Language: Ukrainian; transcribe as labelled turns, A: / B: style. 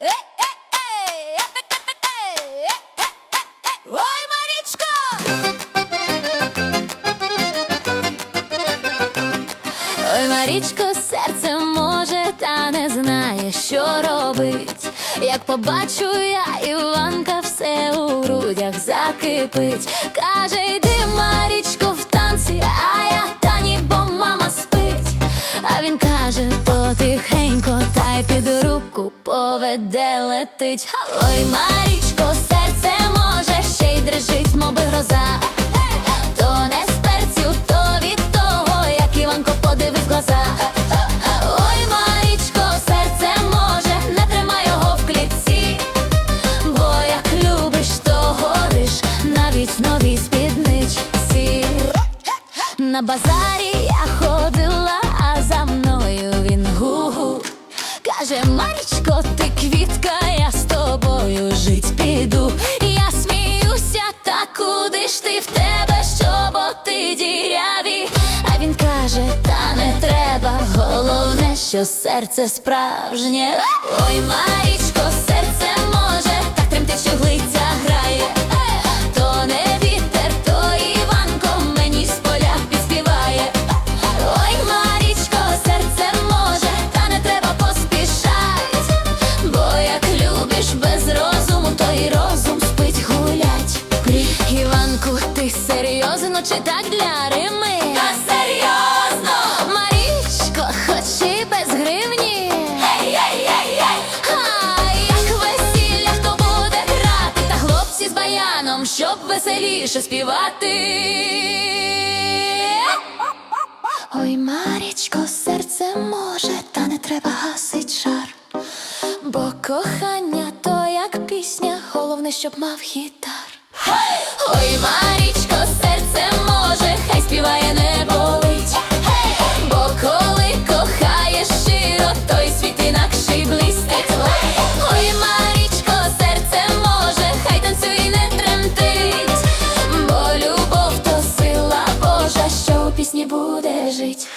A: Ой, Марічко! Серце може, та не знає, що робить. Як побачу я Іванка, все у грудях закипить. Каже, йди, Марічко, поведе летить. Ой, Марічко, серце може, ще й дрижить, моби гроза. То не з перцю, то від того, як Іванко подивив глаза. Ой, Марічко, серце може, не тримай його в клітці, бо як любиш, то гориш, навіть нові спідничці. На базарі я ходила, Каже, Марічко, ти квітка, я з тобою жить піду. Я сміюся, та куди ж ти в тебе, щоботи діряві? А він каже, та не треба, головне, що серце справжнє. Ой, Марічко, серце може, так тремтить, що глиця чи так для рими? Та серйозно! Марічко, хоч і без гривні. А як весілля, хто буде грати, та хлопці з баяном, щоб веселіше співати. Ой, Марічко, серце може, та не треба гасить шар. Бо кохання то як пісня, головне, щоб мав гітар. Не буде жить.